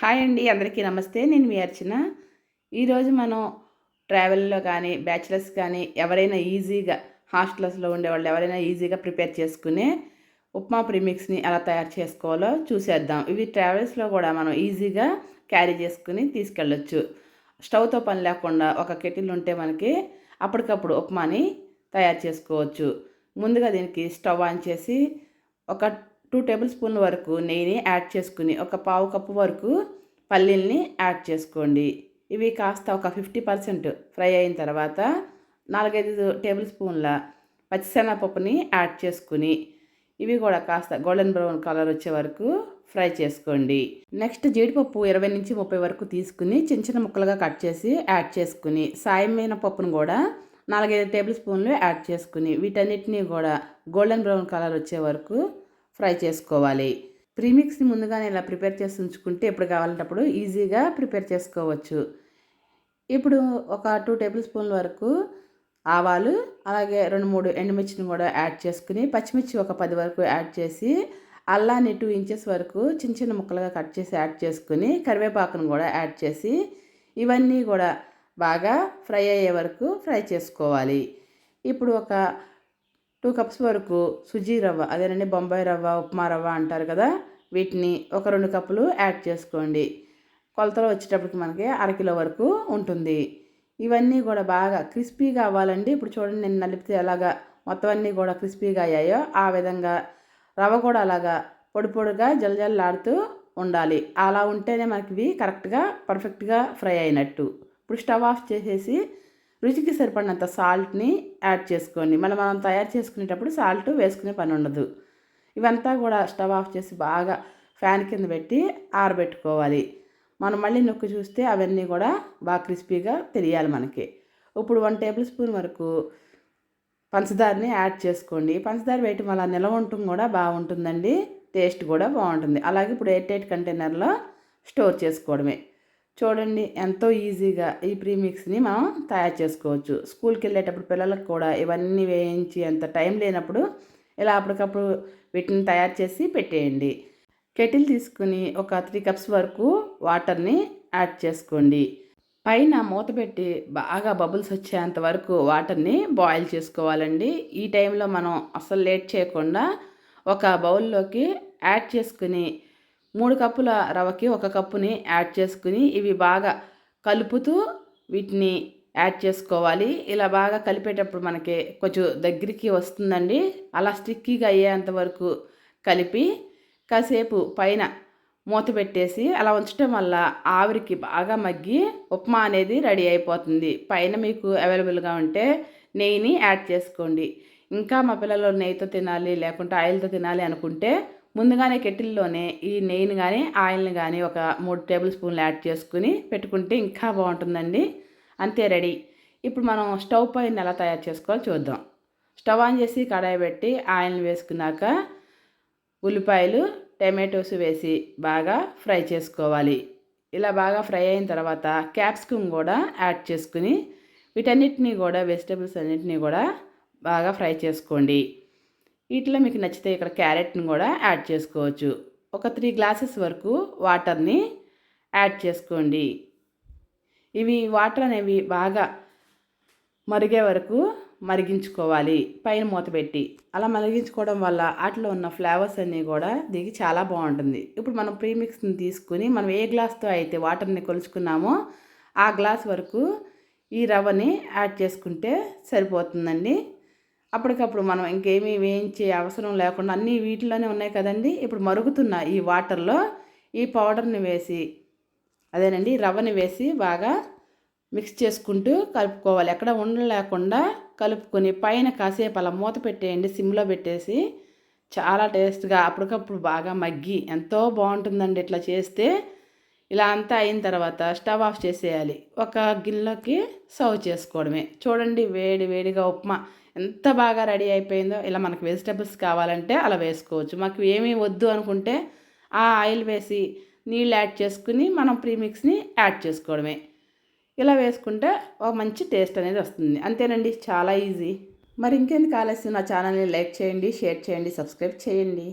Hi అండి అందరికీ నమస్తే. నేను మీ అర్చన. ఈరోజు మనం ట్రావెల్లో కానీ బ్యాచిలర్స్ కానీ ఎవరైనా ఈజీగా హాస్టల్స్లో ఉండేవాళ్ళు ఎవరైనా ఈజీగా ప్రిపేర్ చేసుకునే ఉప్మా ప్రిమిక్స్ని ఎలా తయారు చేసుకోవాలో చూసేద్దాం. ఇవి ట్రావెల్స్లో కూడా మనం ఈజీగా క్యారీ చేసుకుని తీసుకెళ్ళొచ్చు. స్టవ్తో పని లేకుండా ఒక కెటిల్ ఉంటే మనకి అప్పటికప్పుడు ఉప్మాని తయారు చేసుకోవచ్చు. ముందుగా దీనికి స్టవ్ ఆన్ చేసి ఒక టూ టేబుల్ స్పూన్ల వరకు నెయ్యిని యాడ్ చేసుకుని ఒక పావు కప్పు వరకు పల్లీల్ని యాడ్ చేసుకోండి. ఇవి కాస్త ఒక ఫిఫ్టీ పర్సెంట్ ఫ్రై అయిన తర్వాత నాలుగైదు టేబుల్ స్పూన్ల పచ్చిశనగపప్పుని యాడ్ చేసుకుని ఇవి కూడా కాస్త గోల్డెన్ బ్రౌన్ కలర్ వచ్చే వరకు ఫ్రై చేసుకోండి. నెక్స్ట్ జీడిపప్పు ఇరవై నుంచి ముప్పై వరకు తీసుకుని చిన్న చిన్న ముక్కలుగా కట్ చేసి యాడ్ చేసుకుని సాయమైన పప్పును కూడా నాలుగైదు టేబుల్ స్పూన్లు యాడ్ చేసుకుని వీటన్నిటిని కూడా గోల్డెన్ బ్రౌన్ కలర్ వచ్చే వరకు ఫ్రై చేసుకోవాలి. ప్రీమిక్స్ని ముందుగానే ఇలా ప్రిపేర్ చేసి ఉంచుకుంటే ఎప్పుడు కావాలంటప్పుడు ఈజీగా ప్రిపేర్ చేసుకోవచ్చు. ఇప్పుడు ఒక టూ టేబుల్ స్పూన్ల వరకు ఆవాలు అలాగే రెండు మూడు ఎండుమిర్చిని కూడా యాడ్ చేసుకుని పచ్చిమిర్చి ఒక పది వరకు యాడ్ చేసి అల్లాన్ని టూ ఇంచెస్ వరకు చిన్న చిన్న ముక్కలుగా కట్ చేసి యాడ్ చేసుకుని కరివేపాకును కూడా యాడ్ చేసి ఇవన్నీ కూడా బాగా ఫ్రై అయ్యే వరకు ఫ్రై చేసుకోవాలి. ఇప్పుడు ఒక టూ కప్స్ వరకు సుజీ రవ్వ అదేనండి బొంబాయి రవ్వ ఉప్మా రవ్వ అంటారు కదా వీటిని ఒక రెండు కప్పులు యాడ్ చేసుకోండి. కొలతలో వచ్చేటప్పటికి మనకి అరకిలో వరకు ఉంటుంది. ఇవన్నీ కూడా బాగా క్రిస్పీగా అవ్వాలండి. ఇప్పుడు చూడండి నేను నలిపితే ఎలాగా మొత్తం అన్నీ కూడా క్రిస్పీగా అయ్యాయో ఆ విధంగా రవ్వ కూడా అలాగా పొడి పొడిగా జలజల్లాడుతూ ఉండాలి. అలా ఉంటేనే మనకి ఇవి కరెక్ట్గా పర్ఫెక్ట్గా ఫ్రై అయినట్టు. ఇప్పుడు స్టవ్ ఆఫ్ చేసేసి రుచికి సరిపడినంత సాల్ట్ని యాడ్ చేసుకోండి. మనం మనం తయారు చేసుకునేటప్పుడు సాల్ట్ వేసుకునే పని ఉండదు. ఇవంతా కూడా స్టవ్ ఆఫ్ చేసి బాగా ఫ్యాన్ కింద పెట్టి ఆరబెట్టుకోవాలి. మనం మళ్ళీ నొక్కి చూస్తే అవన్నీ కూడా బాగా క్రిస్పీగా తెలియాలి మనకి. ఇప్పుడు వన్ టేబుల్ స్పూన్ వరకు పంచదారని యాడ్ చేసుకోండి. పంచదార వేయటం వల్ల నిలవ ఉండటం కూడా బాగుంటుందండి. టేస్ట్ కూడా బాగుంటుంది. అలాగే ఇప్పుడు ఎయిట్ ఎయిట్ కంటైనర్లో స్టోర్ చేసుకోవడమే. చూడండి ఎంతో ఈజీగా ఈ ప్రీమిక్స్ని మనం తయారు చేసుకోవచ్చు. స్కూల్కి వెళ్ళేటప్పుడు పిల్లలకు కూడా ఇవన్నీ వేయించి అంత టైం లేనప్పుడు ఇలా అప్పటికప్పుడు వీటిని తయారు చేసి పెట్టేయండి. కెటిల్ తీసుకుని ఒక త్రీ కప్స్ వరకు వాటర్ని యాడ్ చేసుకోండి. పైన మూత పెట్టి బాగా బబుల్స్ వచ్చేంత వరకు వాటర్ని బాయిల్ చేసుకోవాలండి. ఈ టైంలో మనం అసలు లేట్ చేయకుండా ఒక బౌల్లోకి యాడ్ చేసుకుని మూడు కప్పుల రవ్వకి ఒక కప్పుని యాడ్ చేసుకుని ఇవి బాగా కలుపుతూ వీటిని యాడ్ చేసుకోవాలి. ఇలా బాగా కలిపేటప్పుడు మనకి కొంచెం దగ్గరికి వస్తుందండి. అలా స్టిక్కీగా అయ్యేంత వరకు కలిపి కాసేపు పైన మూత పెట్టేసి అలా ఉంచడం వల్ల ఆవిరికి బాగా మగ్గి ఉప్మా అనేది రెడీ అయిపోతుంది. పైన మీకు అవైలబుల్గా ఉంటే నెయ్యిని యాడ్ చేసుకోండి. ఇంకా మా పిల్లలు నెయ్యితో తినాలి లేకుంటే ఆయిల్తో తినాలి అనుకుంటే ముందుగానే కెటిల్లోనే ఈ నెయ్యిని కానీ ఆయిల్ని కానీ ఒక మూడు టేబుల్ స్పూన్లు యాడ్ చేసుకుని పెట్టుకుంటే ఇంకా బాగుంటుందండి. అంతే రెడీ. ఇప్పుడు మనం స్టవ్ పైన ఎలా తయారు చేసుకోవాలో చూద్దాం. స్టవ్ ఆన్ చేసి కడాయి పెట్టి ఆయిల్ని వేసుకున్నాక ఉల్లిపాయలు టమాటోస్ వేసి బాగా ఫ్రై చేసుకోవాలి. ఇలా బాగా ఫ్రై అయిన తర్వాత క్యాప్సికమ్ కూడా యాడ్ చేసుకుని వీటన్నిటిని కూడా వెజిటేబుల్స్ అన్నిటినీ కూడా బాగా ఫ్రై చేసుకోండి. వీటిలో మీకు నచ్చితే ఇక్కడ క్యారెట్ని కూడా యాడ్ చేసుకోవచ్చు. ఒక త్రీ గ్లాసెస్ వరకు వాటర్ని యాడ్ చేసుకోండి. ఇవి వాటర్ అనేవి బాగా మరిగే వరకు మరిగించుకోవాలి. పైన మూత పెట్టి. అలా మరిగించుకోవడం వల్ల వాటిలో ఉన్న ఫ్లేవర్స్ అన్నీ కూడా దిగి చాలా బాగుంటుంది. ఇప్పుడు మనం ప్రీమిక్స్ని తీసుకుని మనం ఏ గ్లాస్తో అయితే వాటర్ని కొలుచుకున్నామో ఆ గ్లాస్ వరకు ఈ రవ్వని యాడ్ చేసుకుంటే సరిపోతుందండి. అప్పటికప్పుడు మనం ఇంకేమీ వేయించే అవసరం లేకుండా అన్నీ వీటిలోనే ఉన్నాయి కదండి. ఇప్పుడు మరుగుతున్న ఈ వాటర్లో ఈ పౌడర్ని వేసి అదేనండి రవ్వని వేసి బాగా మిక్స్ చేసుకుంటూ కలుపుకోవాలి. ఎక్కడ ఉండలేకుండా కలుపుకొని పైన కాసేపు అలా మూత పెట్టేయండి. సిమ్లో పెట్టేసి చాలా టేస్ట్గా అప్పటికప్పుడు బాగా మగ్గి ఎంతో బాగుంటుందండి ఇట్లా చేస్తే. ఇలా అంతా అయిన తర్వాత స్టవ్ ఆఫ్ చేసేయాలి. ఒక గిన్నెలోకి సర్వ్ చేసుకోవడమే. చూడండి వేడి వేడిగా ఉప్మా ఎంత బాగా రెడీ అయిపోయిందో ఇలా మనకు వెజిటబుల్స్ కావాలంటే అలా వేసుకోవచ్చు. మాకు ఏమీ వద్దు అనుకుంటే ఆ ఆయిల్ వేసి నీళ్ళు యాడ్ చేసుకుని మనం ప్రీమిక్స్ని యాడ్ చేసుకోవడమే. ఇలా వేసుకుంటే ఒక మంచి టేస్ట్ అనేది వస్తుంది. అంతేనండి చాలా ఈజీ. మరి ఇంకెందుకు ఆలస్యం? నా ఛానల్ని లైక్ చేయండి షేర్ చేయండి సబ్స్క్రైబ్ చేయండి.